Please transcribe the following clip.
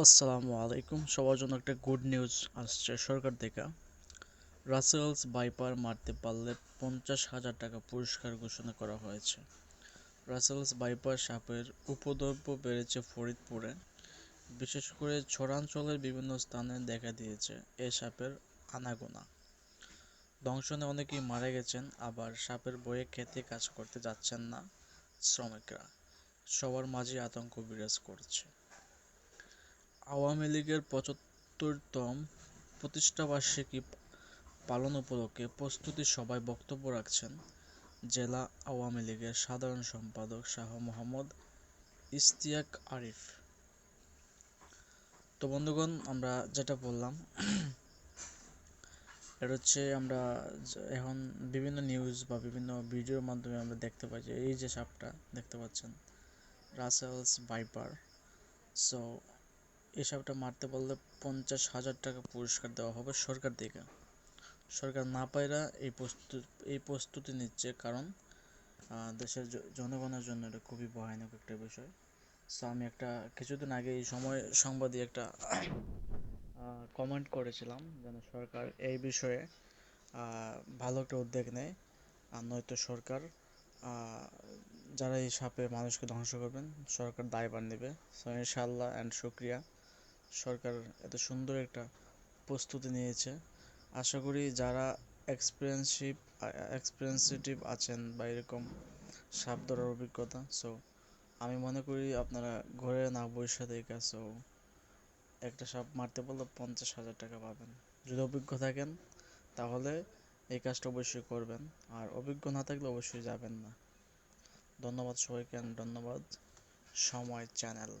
আসসালামু আলাইকুম। সবার জন্য একটা গুড নিউজ আসছে সরকার থেকে। রাসেলস বাইপার মারতে পারলে পঞ্চাশ হাজার টাকা পুরস্কার ঘোষণা করা হয়েছে। রাসেলস বাইপার সাপের উপদ্রব্য বেড়েছে ফরিদপুরে। বিশেষ করে ছড়াঞ্চলের বিভিন্ন স্থানে দেখা দিয়েছে এ সাপের আনাগোনা। দংশনে অনেকেই মারা গেছেন, আবার সাপের বয়ে খেতে কাজ করতে যাচ্ছেন না শ্রমিকরা। সবার মাঝে আতঙ্ক বিরাজ করছে। আওয়ামী লীগের পঁচাত্তরতম প্রতিষ্ঠাবার্ষিকী পালন উপলক্ষে প্রস্তুতি সভায় বক্তব্য রাখছেন জেলা আওয়ামী লীগের সাধারণ সম্পাদক শাহ মোহাম্মদ ইশতিয়াক আরিফ। তো বন্ধুগণ, আমরা যেটা বললাম, এটা হচ্ছে আমরা এখন বিভিন্ন নিউজ বা বিভিন্ন ভিডিওর মাধ্যমে আমরা দেখতে পাই যে এই যে সাপটা, দেখতে পাচ্ছেন? রাসেলস বাইপার সো এই সাপটা মারতে পারলে পঞ্চাশ হাজার টাকা পুরস্কার দেওয়া হবে সরকার থেকে। সরকার না পায়রা এই প্রস্তুতি এই প্রস্তুতি নিচ্ছে কারণ দেশের জনগণের জন্য এটা খুবই ভয়ানক একটা বিষয়। সো আমি একটা, কিছুদিন আগে এই সময় সংবাদে একটা কমেন্ট করেছিলাম যেন সরকার এই বিষয়ে ভালো একটা উদ্যোগ নেয়। আর নয়তো সরকার যারা এই সাপে মানুষকে ধ্বংস করবেন, সরকার দায়ভার নেবে। সো ইনশাল্লাহ অ্যান্ড শুক্রিয়া। সরকার এত সুন্দর একটা প্রস্তুতি নিয়েছে। আশা করি যারা এক্সপিরিয়েন্সিভ এক্সপিরিয়েন্সিটিভ আছেন বা এরকম সাপ ধরার অভিজ্ঞতা সো আমি মনে করি আপনারা ঘরে না বসে থেকে সো একটা সাপ মারতে পারলে পঞ্চাশ হাজার টাকা পাবেন। যদি অভিজ্ঞ থাকেন, তাহলে এই কাজটা অবশ্যই করবেন। আর অভিজ্ঞ না থাকলে অবশ্যই যাবেন না। ধন্যবাদ সবাইকে ধন্যবাদ সময় চ্যানেল